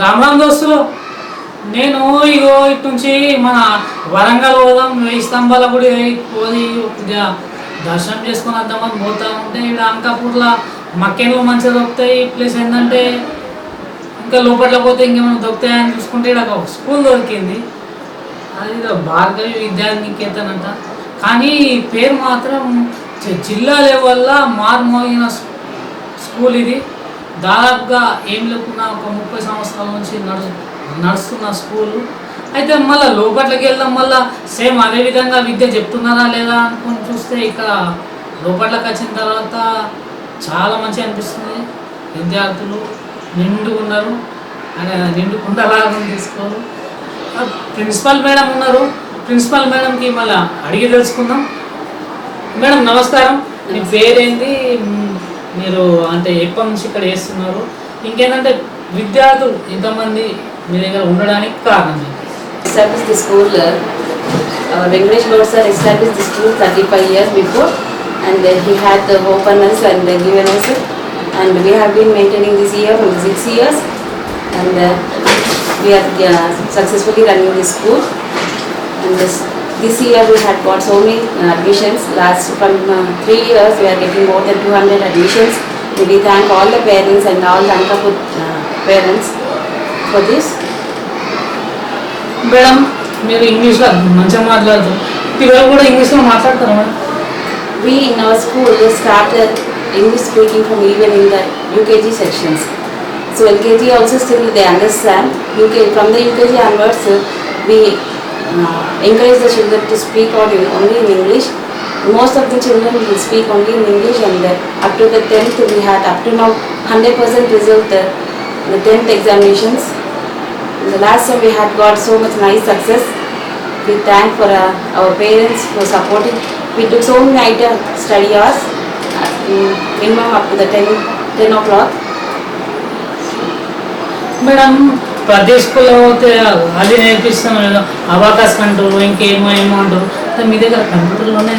రామ్ రామ్ దోస్తులు నేను ఇగో ఇటు నుంచి మన వరంగల్ పోదాం వెయ్యి స్తంభాల గుడి పోయి కొద్దిగా దర్శనం చేసుకొని వద్దామని పోతా ఉంటే ఇక్కడ అంకాపూర్లో మక్కెన్లు మంచిగా దొరుకుతాయి. ప్లస్ ఏంటంటే ఇంకా లోపల పోతే ఇంకేమైనా దొరుకుతాయని చూసుకుంటే ఇక్కడ ఒక స్కూల్ దొరికింది. అది భార్గవి విద్యానికేతన్ అంట కానీ పేరు మాత్రం జిల్లా లెవెల్లో మారుమోగిన స్కూల్ ఇది. దాదాపుగా ఏం లేకున్నా ఒక ముప్పై సంవత్సరాల నుంచి నడు నడుస్తున్న స్కూల్. అయితే మళ్ళీ లోపట్లకి వెళ్దాం మళ్ళీ సేమ్ అదే విధంగా విద్య చెప్తున్నారా లేదా అనుకుని చూస్తే ఇక్కడ లోపట్లకి వచ్చిన తర్వాత చాలా మంచిగా అనిపిస్తుంది. విద్యార్థులు నిండుగా ఉన్నారు. అని నిండుకుండలాగా తీసుకోరు ప్రిన్సిపల్ మేడం ఉన్నారు. ప్రిన్సిపల్ మేడంకి మళ్ళీ అడిగి తెలుసుకుందాం. మేడం నమస్కారం. మీ పేరేంటి మీరు అంటే ఎప్పటి నుంచి ఇక్కడ వేస్తున్నారు ఇంకేంటంటే విద్యార్థులు ఇంతమంది మీ దగ్గర ఉండడానికి కారణం Venkatesh Goud sir establish school thirty five years before and he had the open and we have been maintaining this year six years and we are successfully running the school and uh, this, year we had got so many uh, admissions last from uh, three years we are getting more than 200 admissions we thank all the parents and all the Ankapur uh, parents for this madam మీరు ఇంగ్లీష్లో మంచిగా మాట్లాడుతారు పిల్లలు కూడా ఇంగ్లీష్లో మాట్లాడతారు madam We in our school they started English speaking from even in the UKG sections. So LKG also still they understand. UK from the UKG onwards uh, we uh, encourage the children to speak out only in English. Most of the children will speak only in English and uh, up to the 10th we had up to now 100% result uh, the 10th examinations. In The last time we had got so much nice success. We thank for uh, our parents for supporting. We took so many items, study hours, uh, minimum up to the 10, 10 o'clock. Madam ప్రతి స్కూల్లో పోతే అది నేర్పిస్తాం లేదా abacus అంటారు ఇంకేమో ఏమో అంటారు. మీ దగ్గర కంప్యూటర్లోనే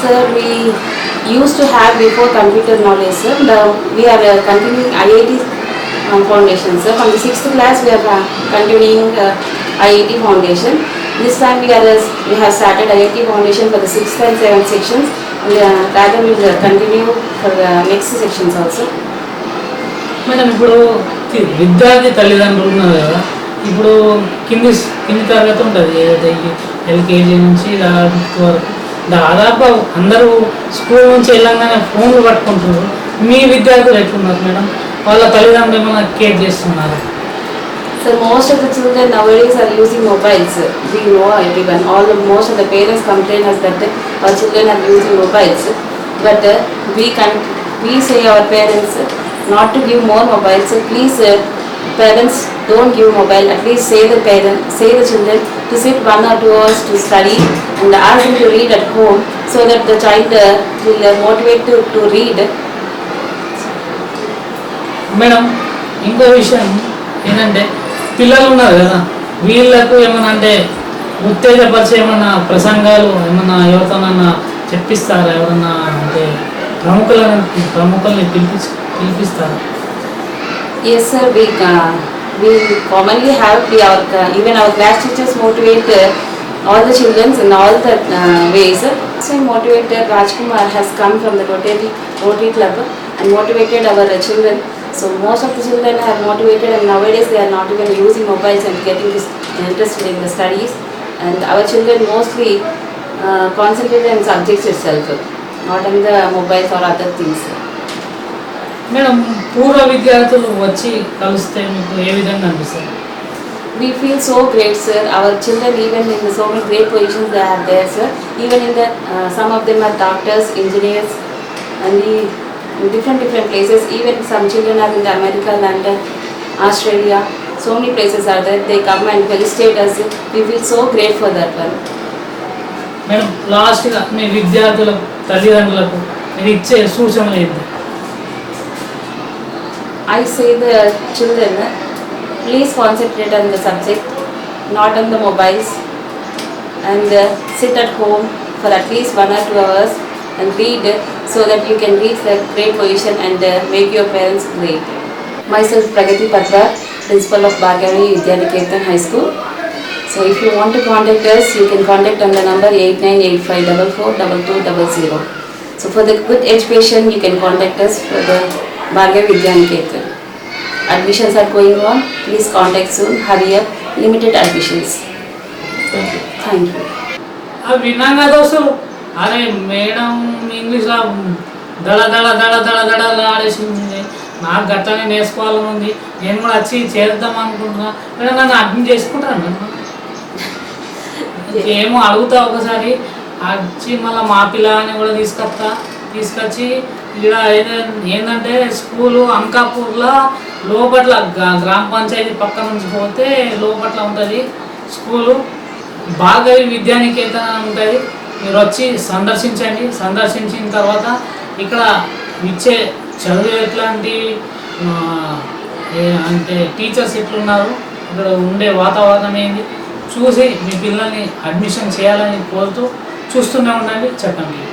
sir we use to have before computer knowledge sir the we are continue IIT foundation sir from the sixth class we are continuing IIT foundation this time we are we have started IIT foundation for the sixth and seven sections that will continue for the next sections also madam ఇప్పుడు విద్యార్థి తల్లిదండ్రులు ఉన్నారు కదా ఇప్పుడు కింది కింది తరగతి ఉంటుంది ఏదైతే ఎల్కేజీ నుంచి దాదాపు అందరూ స్కూల్ నుంచి వెళ్ళంగానే ఫోన్లు పట్టుకుంటున్నారు. మీ విద్యార్థులు ఎట్లున్నారు మేడం? వాళ్ళ తల్లిదండ్రులు ఏమైనా కేర్ చేస్తున్నారు? Sir most of the children nowadays are using mobiles we know every one all most of the parents complain us that వాళ్ళ children are using mobiles but we can we say our parents not to give more mobiles. So please, uh, parents don't give mobile. At least say the parent, say the children to sit one or two hours to study and ask them to read at home so that the child uh, will uh, motivate to, to read. Madam ఇంకో విషయం ఏంటంటే పిల్లలు ఉన్నారు కదా వీళ్ళకు ఏమన్నా అంటే ఉత్తేజపరిచే ఏమన్నా ప్రసంగాలు ఏమన్నా ఎవరితోనన్నా చెప్పిస్తారా ఎవరన్నా అంటే ప్రముఖులను ప్రముఖుల్ని పిలిపి పిలిపిస్తారా Yes, sir. We uh, we commonly have we our uh, even our class teachers motivate uh, all the children in all the uh, ways. So motivator Rajkumar has come from the Rotary Rotary Club and motivated our uh, children. So most of the children are motivated and nowadays they are not even using mobiles and getting this interested in the studies. And our children mostly uh, concentrate on subjects itself, Not in the mobile for other things madam పూర్వ విద్యార్థులు వచ్చి కలిస్తే ఏ విధంగా అనిపిస్తారు we feel great sir our children even in so great positions even in the some doctors engineers and different different places even some children are America London Australia so are there they come great for that madam లాస్ట్గా మీ విద్యార్థులకు తల్లిదండ్రులకు మీరు ఇచ్చే సూచనలు ఏంటి I say the children, please concentrate on the subject, not on the mobiles, and uh, sit at home for at least one or two hours and read so that you can reach the great position and uh, make your parents great. Myself Pragati Patra, principal of Bhagavi Vidyaniketan High School. So if you want to contact us, you can contact on the number 8985442200. So for the good education, you can contact us for the Bhagavi Vidyaniketan. Admissions are going on, please contact soon, hurry up, limited admissions. Thank you. అవి విన్నాం కదా అసలు అరే madam ఇంగ్లీష్లో దడ దడ దడ దడ దడ ఆడేసింది నాకు గట్లనే నేర్చుకోవాలని ఉంది నేను కూడా వచ్చి చేద్దాం అనుకుంటున్నా మేడం నన్ను అడ్మిట్ చేసుకుంటాను ఏమో అడుగుతా ఒకసారి. వచ్చి మళ్ళీ మా పిల్లని కూడా తీసుకొస్తా. తీసుకొచ్చి ఇక్కడ ఏంటంటే స్కూలు అంకాపూర్లో లోపట్ల గ్రామ పంచాయతీ పక్క నుంచి పోతే లోపట్ల ఉంటుంది స్కూలు. భార్గవి విద్యానికేతన ఉంటుంది. మీరు వచ్చి సందర్శించండి. సందర్శించిన తర్వాత ఇక్కడ ఇచ్చే చదువు ఎట్లాంటి అంటే టీచర్స్ ఎట్లున్నారు? ఇక్కడ ఉండే వాతావరణం ఏంది? చూసి మీ పిల్లల్ని అడ్మిషన్ చేయాలని కోరుతూ చూస్తూనే ఉండండి. చెప్పండి.